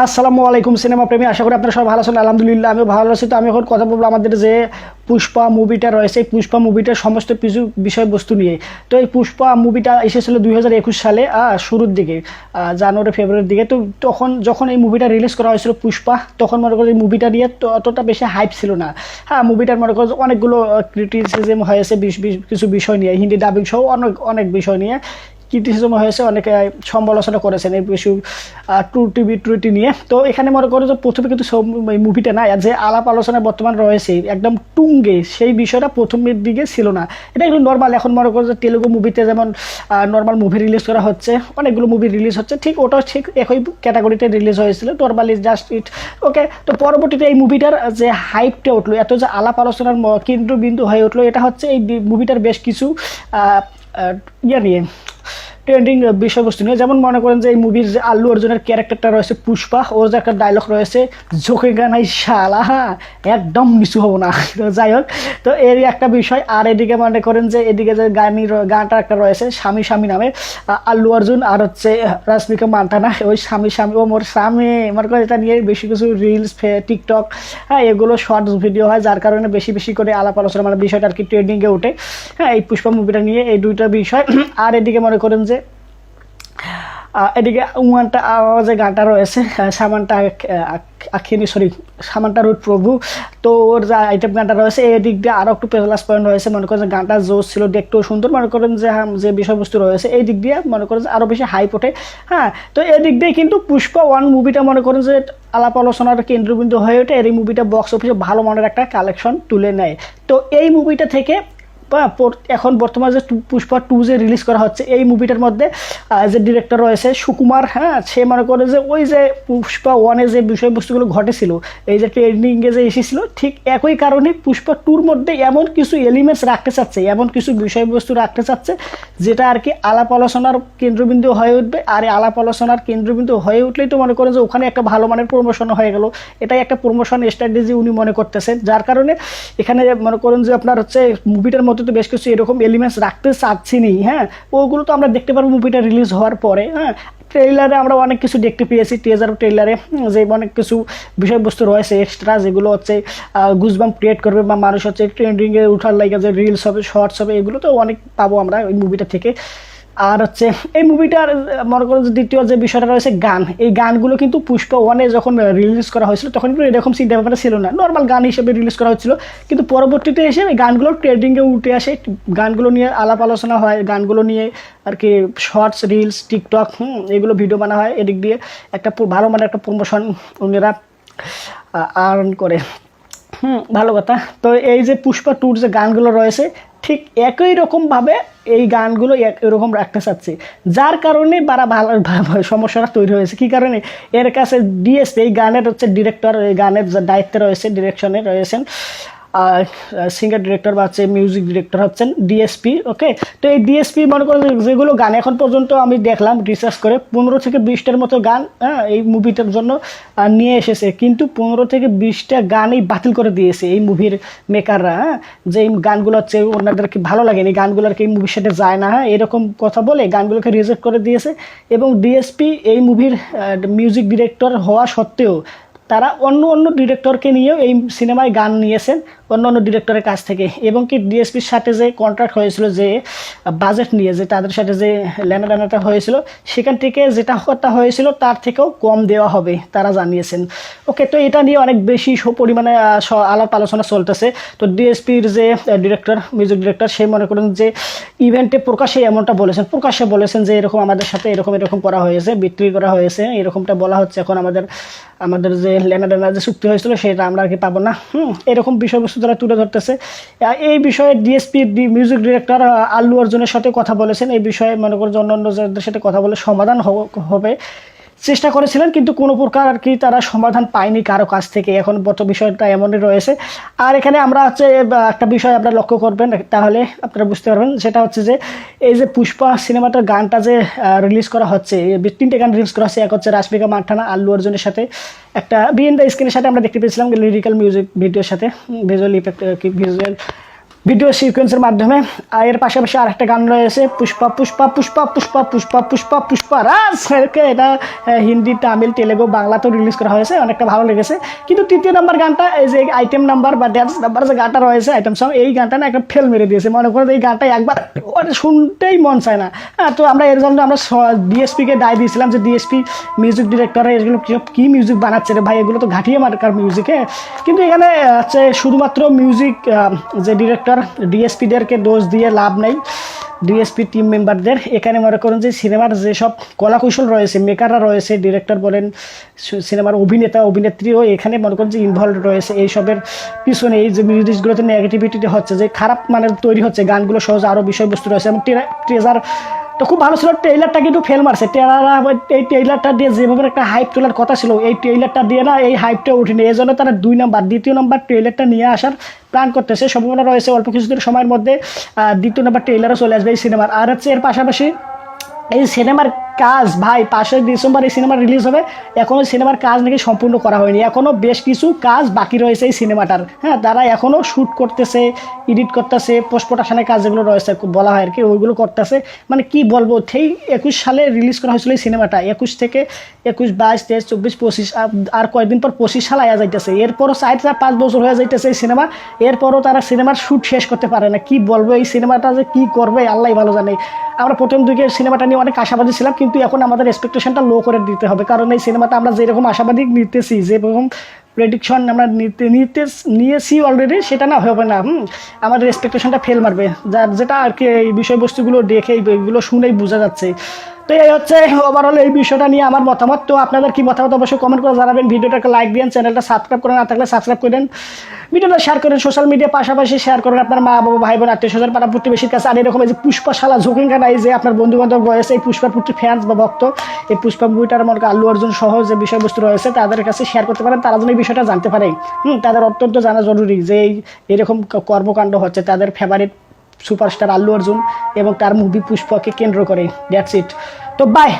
আসসালামু আলাইকুম, সিনেমা প্রেমী। আশা করি আপনারা সবাই ভালো আছেন। আলহামদুলিল্লাহ আমি ভালো আছি। তো আমি এখন কথা বলব আমাদের যে পুষ্পা মুভিটা রয়েছে। এই পুষ্পা মুভিটার সমস্ত কিছু বিষয়বস্তু নিয়ে। তো এই পুষ্পা মুভিটা এসেছিল দুই হাজার একুশ সালে শুরুর দিকে জানুয়ারি, ফেব্রুয়ারির দিকে। তো তখন, যখন এই মুভিটা রিলিজ করা হয়েছিল পুষ্পা, তখন মনে করি এই মুভিটা নিয়ে অতটা বেশি হাইপ ছিল না। হ্যাঁ মুভিটার মনে করো অনেকগুলো ক্রিটিসিজম হয়েছে কিছু বিষয় নিয়ে। হিন্দি ডাবিং সহ অনেক অনেক বিষয় নিয়ে। ক্রিটিসিজম হয়েছে, অনেকে সমালোচনা করেছেন এই কিছু টিভি টুইটি নিয়ে। তো এখানে মনে করো যে প্রথমে কিন্তু সব এই মুভিটা না যে আলাপ আলোচনা বর্তমান রয়েছে, একদম টুঙ্গে, সেই বিষয়টা প্রথমের দিকে ছিল না। এটা একটু নর্মাল এখন মনে করো যে তেলুগু মুভিতে যেমন নর্মাল মুভি রিলিজ করা হচ্ছে, অনেকগুলো মুভি রিলিজ হচ্ছে, ঠিক ওটাও ঠিক একই ক্যাটাগরিতে রিলিজ হয়েছিল নর্মালি জাস্ট ইট ওকে তো পরবর্তীতে এই মুভিটার যে হাইপটা উঠল, এত যে আলাপ আলোচনার কেন্দ্রবিন্দু হয়ে উঠল, এটা হচ্ছে এই মুভিটার বেশ কিছু ইয়ে নিয়ে। ট্রেন্ডিং বিষয়বস্তু নিয়ে। যেমন মনে করেন যে এই মুভির যে আল্লু অর্জুনের ক্যারেক্টারটা রয়েছে পুষ্পা, ওর যে একটা ডায়লগ রয়েছে ঝোঁকে গানাই শালা হ্যাঁ একদম নিচু হব না। যাই হোক, তো এরই একটা বিষয়। আর এদিকে মনে করেন যে এদিকে যে গানি গানটা একটা রয়েছে, স্বামী স্বামী নামে। আল্লু অর্জুন আর হচ্ছে রাশমিকা মান্টানা ওই স্বামী স্বামী ও মোর স্বামী। মনে করেন এটা নিয়ে বেশি কিছু রিলস ফে টিকটক হ্যাঁ এগুলো শর্টস ভিডিও হয়, যার কারণে বেশি বেশি করে আলাপ আলোচনা মানে বিষয়টা আর কি ট্রেন্ডিংয়ে ওঠে। হ্যাঁ এই পুষ্পা মুভিটা নিয়ে এই দুইটা বিষয়। আর এদিকে মনে করেন যে এদিকে উমানটা আহ, যে গানটা রয়েছে সামানটা আখিনি সরি সামানটা রুট প্রভু। তো ওর যে আইটেম গানটা রয়েছে এই দিক দিয়ে আরও একটু প্লাস পয়েন্ট রয়েছে। মনে করেন যে গানটা জোস ছিল দেখতেও সুন্দর। মনে করেন যে হ্যাঁ, যে বিষয়বস্তু রয়েছে এই দিক দিয়ে মনে করেন যে আরও বেশি হাইপ ওঠে। হ্যাঁ তো এই দিক দিয়ে কিন্তু পুষ্পা ওয়ান মুভিটা মনে করেন যে আলাপ আলোচনার কেন্দ্রবিন্দু হয়ে ওঠে। এই মুভিটা বক্স অফিসে ভালো মানের একটা কালেকশন তুলে নেয়। তো এই মুভিটা থেকে এখন বর্তমানে যে পুষ্পা টু যে রিলিজ করা হচ্ছে, এই মুভিটার মধ্যে যে ডিরেক্টর রয়েছে সুকুমার হ্যাঁ সে মনে করে যে ওই যে পুষ্পা ওয়ানে যে বিষয়বস্তুগুলো ঘটেছিল, এই যে ট্রেন্ডিংয়ে যে এসেছিল, ঠিক একই কারণে পুষ্পা টুর মধ্যে এমন কিছু এলিমেন্টস রাখতে চাচ্ছে, এমন কিছু বিষয়বস্তু রাখতে চাচ্ছে, যেটা আর কি আলাপ আলোচনার কেন্দ্রবিন্দু হয়ে উঠবে। আর আলাপ আলোচনার কেন্দ্রবিন্দু হয়ে উঠলেই তো মনে করেন যে ওখানে একটা ভালো মানের প্রমোশন হয়ে গেল। এটাই একটা প্রমোশন স্ট্র্যাটেজি উনি মনে করতেছেন, যার কারণে এখানে মনে করেন যে আপনার হচ্ছে মুভিটার মধ্যে তো বেশ কিছু এরকম এলিমেন্টস রাখতে চাচ্ছিনি হ্যাঁ? ওগুলো তো আমরা দেখতে পারব মুভিটা রিলিজ হওয়ার পরে হ্যাঁ? ট্রেলারে আমরা অনেক কিছু দেখতে পেয়েছি টেজার ট্রেলারে যে অনেক কিছু বিষয়বস্তু রয়েছে এক্সট্রা যেগুলো হচ্ছে গুজবাম ক্রিয়েট করবে বা মানুষ হচ্ছে ট্রেন্ডিংয়ে উঠার লাগে যে রিলস হবে শর্টস হবে, এগুলো তো অনেক পাবো আমরা ওই মুভিটা থেকে। আর হচ্ছে, এই মুভিটার মনে করো যে দ্বিতীয় যে বিষয়টা রয়েছে গান, এই গানগুলো কিন্তু পুষ্প ওয়ানে যখন রিলিজ করা হয়েছিল, তখন কিন্তু এরকম চিন্তা ব্যাপারটা ছিল না। নর্মাল গান হিসেবে রিলিজ করা হচ্ছিল কিন্তু পরবর্তীতে এসে এই গানগুলো ট্রেন্ডিংয়ে উঠে আসে। গানগুলো নিয়ে আলাপ আলোচনা হয়, গানগুলো নিয়ে আর কি শর্টস রিলস টিকটক হুম, এগুলো ভিডিও বানা হয়। এদিক দিয়ে একটা ভালো মানে একটা প্রমোশন উনিরা আর্ন করে। হুম, ভালো কথা। তো এই যে পুষ্পা টুর যে গানগুলো রয়েছে ঠিক একই রকমভাবে এই গানগুলো এক- এরকম রাখতে চাচ্ছে। যার কারণে বারা ভালো সমস্যাটা তৈরি হয়েছে। কী কারণে? এর কাছে ডিএসপি এই গানের হচ্ছে ডিরেক্টর এই গানের দায়িত্বে রয়েছে ডিরেকশনে রয়েছেন। সিঙ্গার ডিরেক্টর বা হচ্ছে মিউজিক ডিরেক্টর হচ্ছেন ডিএসপি ওকে তো এই ডিএসপি মনে করেন যেগুলো গান এখন পর্যন্ত আমি দেখলাম রিসার্চ করে, পনেরো থেকে বিশটার মতো গান হ্যাঁ এই মুভিটার জন্য নিয়ে এসেছে। কিন্তু পনেরো থেকে বিশটা গানই বাতিল করে দিয়েছে এই মুভির মেকাররা হ্যাঁ? যে এই গানগুলো হচ্ছে ওনাদেরকে ভালো লাগেনি গানগুলো আর কি মুভির সাথে যায় না হ্যাঁ? এরকম কথা বলে গানগুলোকে রিজেক্ট করে দিয়েছে। এবং ডিএসপি এই মুভির মিউজিক ডিরেক্টর হওয়া সত্ত্বেও তারা অন্য অন্য ডিরেক্টরকে নিয়েও এই সিনেমায় গান নিয়েছেন। অন্য অন্য ডিরেক্টরের কাছ থেকে। এবং কি ডিএসপির সাথে যে কন্ট্রাক্ট হয়েছিল যে বাজেট নিয়ে, যে তাদের সাথে যে লেনাদেনাটা হয়েছিল, সেখান থেকে যেটা কথা হয়েছিল তার থেকেও কম দেওয়া হবে, তারা জানিয়েছেন। ওকে তো এটা নিয়ে অনেক বেশি পরিমাণে আলাপ আলোচনা চলতেছে। তো ডিএসপির যে ডিরেক্টর মিউজিক ডিরেক্টর সে মনে করেন যে ইভেন্টে প্রকাশ্যে এমনটা বলেছেন। প্রকাশ্যে বলেছেন যে এরকম আমাদের সাথে এরকম এরকম করা হয়েছে, বিক্রি করা হয়েছে, এরকমটা বলা হচ্ছে। এখন আমাদের আমাদের যে লেনাদেনা যে চুক্তি হয়েছিল, সেটা আমরা আর কি পাবো না। হুম, এরকম বিষয়বস্তু তারা তুলে ধরতেছে এই বিষয়ে ডিএসপি মিউজিক ডিরেক্টর আল্লু অর্জুনের সাথে কথা বলেছেন। এই বিষয়ে মনে করেন অন্য অন্য যাদের সাথে কথা বলে সমাধান হবে। চেষ্টা করেছিলেন, কিন্তু কোনো প্রকার আর কি তারা সমাধান পায়নি কারও কাছ থেকে। এখন বর্ত বিষয়টা এমনই রয়েছে। আর এখানে আমরা হচ্ছে একটা বিষয় আপনারা লক্ষ্য করবেন, তাহলে আপনারা বুঝতে পারবেন, সেটা হচ্ছে যে, এই যে পুষ্পা সিনেমাটার গানটা যে রিলিজ করা হচ্ছে তিনটে গান রিলিজ করা হচ্ছে, এক হচ্ছে রাশমিকা মান্ঠানা আল্লু অর্জুনের সাথে। একটা বিএন দ্য স্ক্রিনের সাথে আমরা দেখতে পেয়েছিলাম লিরিক্যাল মিউজিক ভিডিওর সাথে ভিজুয়াল ইফেক্ট ভিজুয়াল ভিডিও সিকোয়েন্সের মাধ্যমে আর এর পাশাপাশি আরেকটা গান রয়েছে পুষ্পা পুষ্পা পুষ্পা পুষ্পা পুষ্পা পুষ্পা পুষ্পা রাজ এটা হিন্দি তামিল তেলেগু বাংলাতেও রিলিজ করা হয়েছে অনেকটা ভালো লেগেছে। কিন্তু তৃতীয় নাম্বার গানটা এই যে আইটেম নাম্বার বা ড্যান্স নাম্বার যে গানটা রয়েছে আইটেম সং এই গানটা না একটা ফেল মেরে দিয়েছে। মনে করেন এই গানটা একবার শুনতেই মন চায় না। হ্যাঁ, তো আমরা এর জন্য আমরা ডিএসপিকে দায় দিয়েছিলাম যে ডিএসপি মিউজিক ডিরেক্টর এগুলো কি- কি মিউজিক বানাচ্ছে রে ভাই? এগুলো তো ঘাটিয়ে মার্কার মিউজিকে কিন্তু এখানে হচ্ছে শুধুমাত্র মিউজিক যে ডিরেক্টর ডিএসপিদেরকে দোষ দিয়ে লাভ নেই। ডিএসপি টিম মেম্বারদের এখানে মনে করুন যে সিনেমার যেসব কলাকৌশল রয়েছে মেকাররা রয়েছে ডিরেক্টর বলেন সিনেমার অভিনেতা, অভিনেত্রীও এখানে মনে করুন যে ইনভলভ রয়েছে। এইসবের পিছনে এই যে মিউজিকগুলোতে নেগেটিভিটি হচ্ছে যে খারাপ মানের তৈরি হচ্ছে, গানগুলো সহজ আরও বিষয়বস্তু রয়েছে এবং ট্রেজার তো খুব ভালো ছিল ট্রেইলারটা কিন্তু ফেল মারছে। টেলাররা এই ট্রেইলারটা দিয়ে যেভাবে একটা হাইপ তোলার কথা ছিল, এই ট্রেইলারটা দিয়ে না এই হাইপটা উঠেনি। এই জন্য তারা দুই নম্বর দ্বিতীয় নম্বর ট্রেইলারটা নিয়ে আসার প্ল্যান করতেছে। সম্ভাবনা রয়েছে অল্প কিছুদিন সময়ের মধ্যে দ্বিতীয় নম্বর ট্রেইলারও চলে আসবে এই সিনেমার আর হচ্ছে এর পাশাপাশি এই সিনেমার কাজ, ভাই পাঁচই ডিসেম্বর এই সিনেমা রিলিজ হবে। এখনও সিনেমার কাজ নাকি সম্পূর্ণ করা হয়নি। এখনও বেশ কিছু কাজ বাকি রয়েছে এই সিনেমাটার। হ্যাঁ তারা এখনও শ্যুট করতেছে এডিট করতেছে পোস্ট প্রোডাকশনের কাজ যেগুলো রয়েছে বলা হয় আর কি, ওইগুলো করতেছে। মানে কি বলব, সেই একুশ সালে রিলিজ করা হয়েছিল এই সিনেমাটা। একুশ থেকে একুশ, বাইশ, তেইশ, চব্বিশ, পঁচিশ আর- কয়েকদিন পর পঁচিশ সাল আয়া যাইতেছে। এরপরও চার চার পাঁচ বছর হয়ে যাইতেছে এই সিনেমা। এরপরও তারা সিনেমার শ্যুট শেষ করতে পারে না। কি বলব, এই সিনেমাটা যে কি করবে আল্লাহ ভালো জানে। আমরা প্রথম দিকে সিনেমাটা নিয়ে অনেক আশাবাদী ছিলাম কিন্তু এখন আমাদের এক্সপেকটেশনটা লো করে দিতে হবে। কারণ এই সিনেমাটা আমরা যেরকম আশাবাদী নিতেছি, যেরকম প্রেডিকশন আমরা নিতে নিতে, নিয়েছি অলরেডি সেটা না হবে না, হুম? আমাদের এক্সপেকটেশনটা ফেল মারবে। যার যেটা আর কি এই বিষয়বস্তুগুলো দেখে, এইগুলো শুনেই বোঝা যাচ্ছে। তো এই হচ্ছে ওভারঅল এই বিষয়টা নিয়ে আমার মতামত। তো আপনাদের কি মতামত অবশ্যই কমেন্ট করে জানাবেন। ভিডিওটাকে লাইক দিন চ্যানেলটা সাবস্ক্রাইব করে না থাকলে সাবস্ক্রাইব করেন ভিডিওটা শেয়ার করেন সোশ্যাল মিডিয়া পাশাপাশি শেয়ার করেন আপনার মা, বাবা ভাই বোন আত্মীয় স্বজন পাড়া প্রতিবেশীর কাছে। আর এরকম যে পুষ্পাশালা ঝুঁকিঙ্গা নাই যে আপনার বন্ধু বান্ধব রয়েছে, এই পুষ্পার প্রতি ফ্যান্স বা ভক্ত, এই পুষ্পা মুভিটার মনে করেন আল্লু অর্জুন সহ যে বিষয়বস্তু রয়েছে, তাদের কাছে শেয়ার করতে পারেন। তারা যেন এই বিষয়টা জানতে পারে। হুম, তাদের অত্যন্ত জানা জরুরি যে এরকম কর্মকাণ্ড হচ্ছে, তাদের ফেভারিট সুপারস্টার আল্লু অর্জুন এবং তার মুভি পুষ্পকে কেন্দ্র করে। দ্যাটস ইট তো বাই